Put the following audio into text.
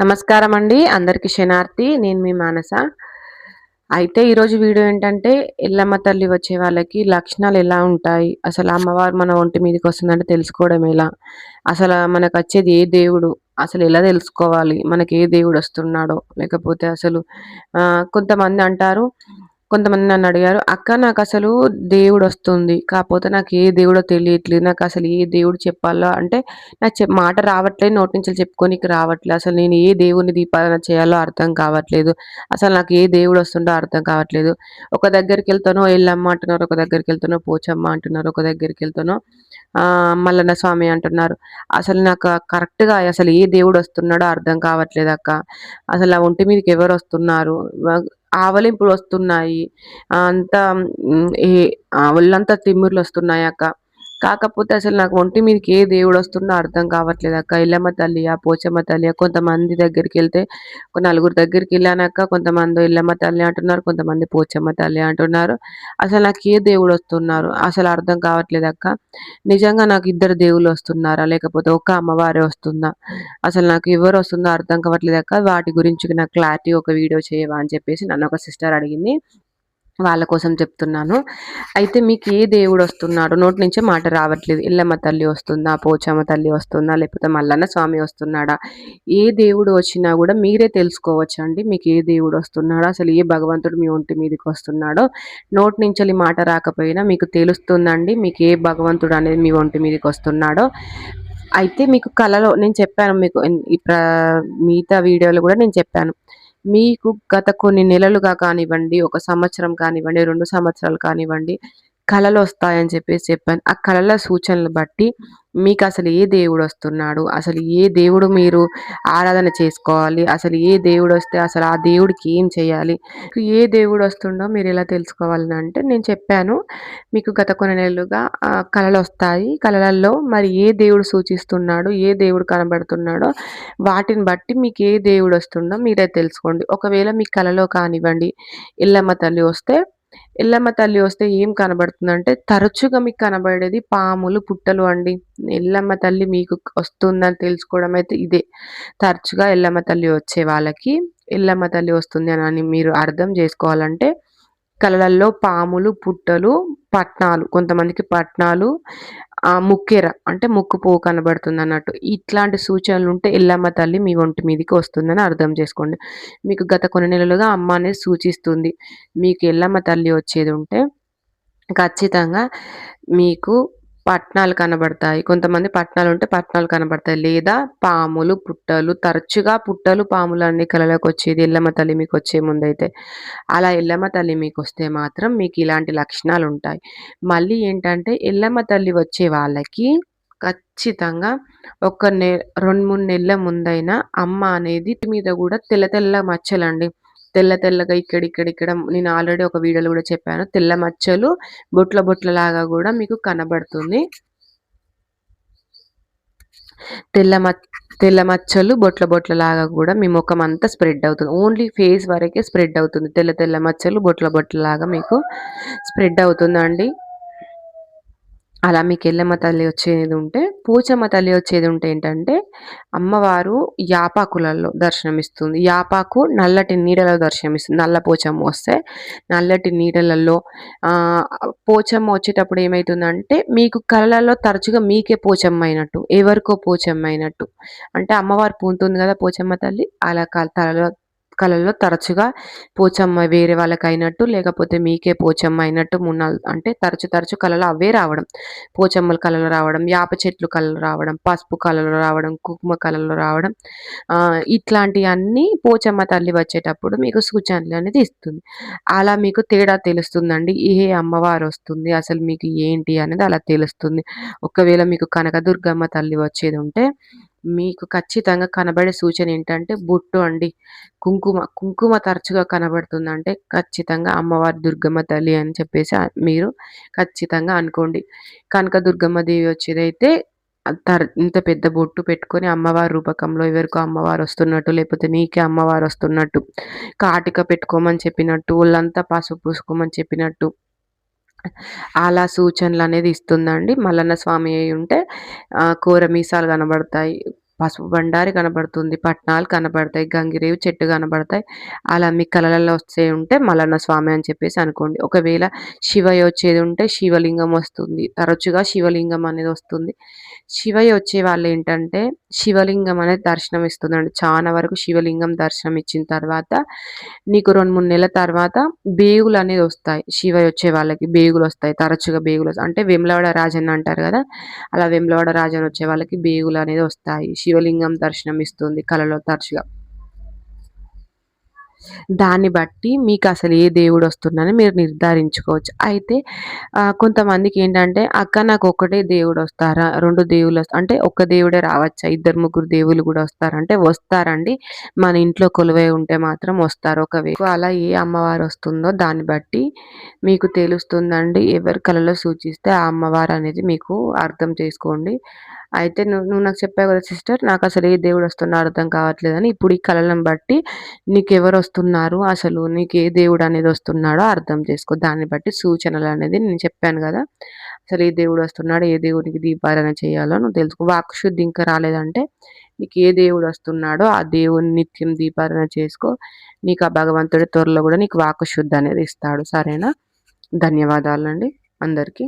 నమస్కారం అండి అందరికీ శనార్థి నేను మీ మానస. అయితే ఈరోజు వీడియో ఏంటంటే ఎల్లమ్మ తల్లి వచ్చే వాళ్ళకి లక్షణాలు ఎలా ఉంటాయి? అసలు అమ్మవారు మన ఒంటి మీదకి వస్తుందంటే తెలుసుకోవడం ఎలా? అసలు మనకు వచ్చేది ఏ దేవుడు? అసలు ఎలా తెలుసుకోవాలి? మనకి ఏ దేవుడు వస్తున్నాడో? లేకపోతే అసలు కొంతమంది అంటారు కొంతమంది నన్ను అడిగారు అక్క నాకు అసలు దేవుడు వస్తుంది కాకపోతే నాకు ఏ దేవుడో తెలియట్లేదు నాకు అసలు ఏ దేవుడు చెప్పాలో? అంటే నాకు మాట రావట్లేదు నోటి నుంచి చెప్పుకోనికి రావట్లేదు. అసలు నేను ఏ దేవుని దీపాలన చేయాలో అర్థం కావట్లేదు. అసలు నాకు ఏ దేవుడు వస్తుండో అర్థం కావట్లేదు. ఒక దగ్గరికి వెళ్తానో ఎల్లమ్మ అంటున్నారు ఒక దగ్గరికి వెళ్తానో పోచమ్మ అంటున్నారు ఒక దగ్గరికి వెళ్తానో మల్లన్న స్వామి అంటున్నారు. అసలు నాకు కరెక్ట్గా అసలు ఏ దేవుడు వస్తున్నాడో అర్థం కావట్లేదు అక్క. అసలు ఆ ఒంటి మీదకి ఎవరు వస్తున్నారు? ఆవలింపులు వస్తున్నాయి. అంతా ఒళ్ళంతా తిమ్మిర్లు వస్తున్నాయి అక్క. కాకపోతే అసలు నాకు ఒంటి మీదకి ఏ దేవుడు వస్తుందో అర్థం కావట్లేదు అక్క. ఇల్లమ్మ తల్లియా పోచమ్మ తల్లియా కొంతమంది దగ్గరికి వెళ్తే ఒక నలుగురు దగ్గరికి వెళ్ళానక్క కొంతమంది ఇల్లమ్మ తల్లి అంటున్నారు కొంతమంది పోచమ్మ తల్లి అంటున్నారు. అసలు నాకు ఏ దేవుడు వస్తున్నారు? అసలు అర్థం కావట్లేదు అక్క. నిజంగా నాకు ఇద్దరు దేవుళ్ళు వస్తున్నారా? లేకపోతే ఒక అమ్మవారే వస్తుందా? అసలు నాకు ఎవరు వస్తుందో అర్థం కావట్లేదు అక్క. వాటి గురించి నాకు క్లారిటీ ఒక వీడియో చేయవా అని చెప్పేసి నన్ను ఒక సిస్టర్ అడిగింది. వాళ్ళ కోసం చెప్తున్నాను. అయితే మీకు ఏ దేవుడు వస్తున్నాడు నోటి నుంచే మాట రావట్లేదు. ఇల్లమ్మ తల్లి వస్తుందా? పోచమ్మ తల్లి వస్తుందా? లేకపోతే మల్లన్న స్వామి వస్తున్నాడా? ఏ దేవుడు వచ్చినా కూడా మీరే తెలుసుకోవచ్చు అండి మీకు ఏ దేవుడు వస్తున్నాడో అసలు ఏ భగవంతుడు మీ ఒంటి మీదకి వస్తున్నాడో నోటి నుంచి మాట రాకపోయినా మీకు తెలుస్తుందండి. మీకు ఏ భగవంతుడు అనేది మీ ఒంటి మీదకి వస్తున్నాడో. అయితే మీకు కళలో నేను చెప్పాను మీకు మిగతా వీడియోలో కూడా నేను చెప్పాను. మీకు గత కొన్ని నెలలుగా కానివ్వండి ఒక సంవత్సరం కానివ్వండి రెండు సంవత్సరాలు కానివ్వండి కళలు వస్తాయని చెప్పేసి చెప్పాను. ఆ కళల సూచనలు బట్టి మీకు అసలు ఏ దేవుడు వస్తున్నాడు అసలు ఏ దేవుడు మీరు ఆరాధన చేసుకోవాలి? అసలు ఏ దేవుడు వస్తే అసలు ఆ దేవుడికి ఏం చేయాలి? ఏ దేవుడు వస్తుండో మీరు ఎలా తెలుసుకోవాలని అంటే నేను చెప్పాను. మీకు గత కొన్ని నెలలుగా కళలు వస్తాయి కళలలో మరి ఏ దేవుడు సూచిస్తున్నాడు? ఏ దేవుడు కనబడుతున్నాడో వాటిని బట్టి మీకు ఏ దేవుడు వస్తుండో మీరే తెలుసుకోండి. ఒకవేళ మీ కళలో కానివ్వండి ఇల్లమ్మ తల్లి వస్తే ఎల్లమ్మ తల్లి వస్తే ఏం కనబడుతుందంటే తరచుగా మీకు కనబడేది పాములు పుట్టలు అండి. ఎల్లమ్మ తల్లి మీకు వస్తుందని తెలుసుకోవడం అయితే ఇదే. తరచుగా ఎల్లమ్మ తల్లి వచ్చే వాళ్ళకి ఎల్లమ్మ తల్లి వస్తుంది అని మీరు అర్థం చేసుకోవాలంటే కళలలో పాములు పుట్టలు పట్నాలు కొంతమందికి పట్నాలు ముక్కెర అంటే ముక్కు పువ్వు కనబడుతుంది అన్నట్టు ఇట్లాంటి సూచనలు ఉంటే ఎల్లమ్మ తల్లి మీ ఒంటి మీదకి వస్తుందని అర్థం చేసుకోండి. మీకు గత కొన్ని నెలలుగా అమ్మ అనేది సూచిస్తుంది. మీకు ఎల్లమ్మ తల్లి వచ్చేది ఉంటే ఖచ్చితంగా మీకు పట్నాలు కనబడతాయి. కొంతమంది పట్నాలు ఉంటే పట్నాలు కనబడతాయి. లేదా పాములు పుట్టలు తరచుగా పుట్టలు పాములు అన్ని వచ్చేది ఎల్లమ్మ తల్లి మీకు వచ్చే ముందైతే. అలా ఎల్లమ్మ తల్లి మీకు వస్తే మాత్రం మీకు ఇలాంటి లక్షణాలు ఉంటాయి. మళ్ళీ ఏంటంటే ఎల్లమ్మ తల్లి వచ్చే వాళ్ళకి ఖచ్చితంగా ఒక నె రెండు మూడు నెలల ముందైనా అమ్మ అనేది మీద కూడా తెల్ల తెల్ల మచ్చలండి. తెల్ల తెల్లగా ఇక్కడ ఇక్కడ ఇక్కడ నేను ఆల్రెడీ ఒక వీడియోలో కూడా చెప్పాను. తెల్ల మచ్చలు బొట్ల బొట్ల లాగా కూడా మీకు కనబడుతుంది. తెల్ల తెల్ల మచ్చలు బొట్ల బొట్ల లాగా కూడా మీ ముఖం అంతా స్ప్రెడ్ అవుతుంది. ఓన్లీ ఫేస్ వరకే స్ప్రెడ్ అవుతుంది. తెల్ల తెల్ల మచ్చలు బొట్ల బొట్ల లాగా మీకు స్ప్రెడ్ అవుతుందండి. అలా మీకు ఎల్లమ్మ తల్లి వచ్చేది ఉంటే పూచమ్మ తల్లి వచ్చేది ఉంటే ఏంటంటే అమ్మవారు యాపాకులలో దర్శనమిస్తుంది. యాపాకు నల్లటి నీడలో దర్శనమిస్తుంది. నల్ల పోచమ్మ వస్తే నల్లటి నీడలలో పోచమ్మ వచ్చేటప్పుడు ఏమవుతుందంటే మీకు కళ్ళల్లో తరచుగా మీకే పోచమ్మ అయినట్టు ఎవరికో పోచమ్మ అయినట్టు. అంటే అమ్మవారు పూంతుంది కదా పోచమ్మ తల్లి అలా తలలో కళల్లో తరచుగా పోచమ్మ వేరే వాళ్ళకి అయినట్టు లేకపోతే మీకే పోచమ్మ అయినట్టు మున్నాలు అంటే తరచు తరచు కళలు అవే రావడం. పోచమ్మల కళలు రావడం యాప చెట్లు కళలు రావడం పసుపు కళలు రావడం కుకుమ కళలు రావడం ఇట్లాంటివన్నీ పోచమ్మ తల్లి వచ్చేటప్పుడు మీకు సూచనలు అనేది ఇస్తుంది. అలా మీకు తేడా తెలుస్తుందండి? ఏ అమ్మవారు వస్తుంది? అసలు మీకు ఏంటి అనేది అలా తెలుస్తుంది. ఒకవేళ మీకు కనకదుర్గమ్మ తల్లి వచ్చేది ఉంటే మీకు ఖచ్చితంగా కనబడే సూచన ఏంటంటే బొట్టు అండి. కుంకుమ కుంకుమ తరచుగా కనబడుతుంది అంటే ఖచ్చితంగా అమ్మవారి దుర్గమ్మ తల్లి అని చెప్పేసి మీరు ఖచ్చితంగా అనుకోండి. కనక దుర్గమ్మ దేవి వచ్చేదైతే ఇంత పెద్ద బొట్టు పెట్టుకొని అమ్మవారి రూపకంలో ఎవరికో అమ్మవారు వస్తున్నట్టు లేకపోతే నీకే అమ్మవారు వస్తున్నట్టు కాటిక పెట్టుకోమని చెప్పినట్టు వాళ్ళంతా పసుపు పూసుకోమని చెప్పినట్టు అలా సూచనలు అనేది ఇస్తుందండి. మల్లన్న స్వామి అయి ఉంటే కూర మీసాలు కనబడతాయి. పసుపు బండారి కనబడుతుంది పట్నాలు కనబడతాయి గంగిరేవి చెట్టు కనబడతాయి. అలా మీ కళలలో వస్తే ఉంటే మల్లన్న స్వామి అని చెప్పేసి అనుకోండి. ఒకవేళ శివయ్య వచ్చేది ఉంటే శివలింగం వస్తుంది. తరచుగా శివలింగం అనేది వస్తుంది. శివయ్య వచ్చే వాళ్ళు ఏంటంటే శివలింగం అనేది దర్శనం ఇస్తుందండి. చాలా వరకు శివలింగం దర్శనం ఇచ్చిన తర్వాత నీకు రెండు మూడు నెలల తర్వాత బేగులు అనేది వస్తాయి. శివయ్య వచ్చే వాళ్ళకి బేగులు వస్తాయి. తరచుగా బేగులు అంటే వెమ్లవాడ రాజన్ అంటారు కదా? అలా వెమ్లవాడ రాజన్ వచ్చే వాళ్ళకి బేగులు అనేది వస్తాయి. శివలింగం దర్శనం ఇస్తుంది కళలో తరచుగా. దాన్ని బట్టి మీకు అసలు ఏ దేవుడు వస్తుందని మీరు నిర్ధారించుకోవచ్చు. అయితే కొంతమందికి ఏంటంటే అక్క నాకు ఒకటే దేవుడు వస్తారా? రెండు దేవుళ్ళు అంటే ఒక దేవుడే రావచ్చా? ఇద్దరు ముగ్గురు దేవుళ్ళు కూడా వస్తారంటే వస్తారండి. మన ఇంట్లో కొలువై ఉంటే మాత్రం వస్తారు ఒకవేళ అలా ఏ అమ్మవారు వస్తుందో దాన్ని బట్టి మీకు తెలుస్తుందండి. ఎవరి కళలో సూచిస్తే ఆ అమ్మవారు అనేది మీకు అర్థం చేసుకోండి. అయితే నువ్వు నువ్వు నాకు చెప్పావు కదా సిస్టర్ నాకు అసలు ఏ దేవుడు వస్తున్నా అర్థం కావట్లేదని ఇప్పుడు ఈ కళలను బట్టి నీకు ఎవరు వస్తున్నారు అసలు నీకు ఏ దేవుడు అనేది వస్తున్నాడో అర్థం చేసుకో. దాన్ని బట్టి సూచనలు అనేది నేను చెప్పాను కదా. అసలు ఏ దేవుడు వస్తున్నాడు ఏ దేవుడికి దీపారాధన చేయాలో నువ్వు తెలుసుకో. వాక్శుద్ధి ఇంకా రాలేదంటే నీకు ఏ దేవుడు వస్తున్నాడో ఆ దేవుని నిత్యం దీపారాధన చేసుకో. నీకు ఆ భగవంతుడి త్వరలో కూడా నీకు వాక్శుద్ధి అనేది ఇస్తాడు. సరేనా? ధన్యవాదాలండి అందరికీ.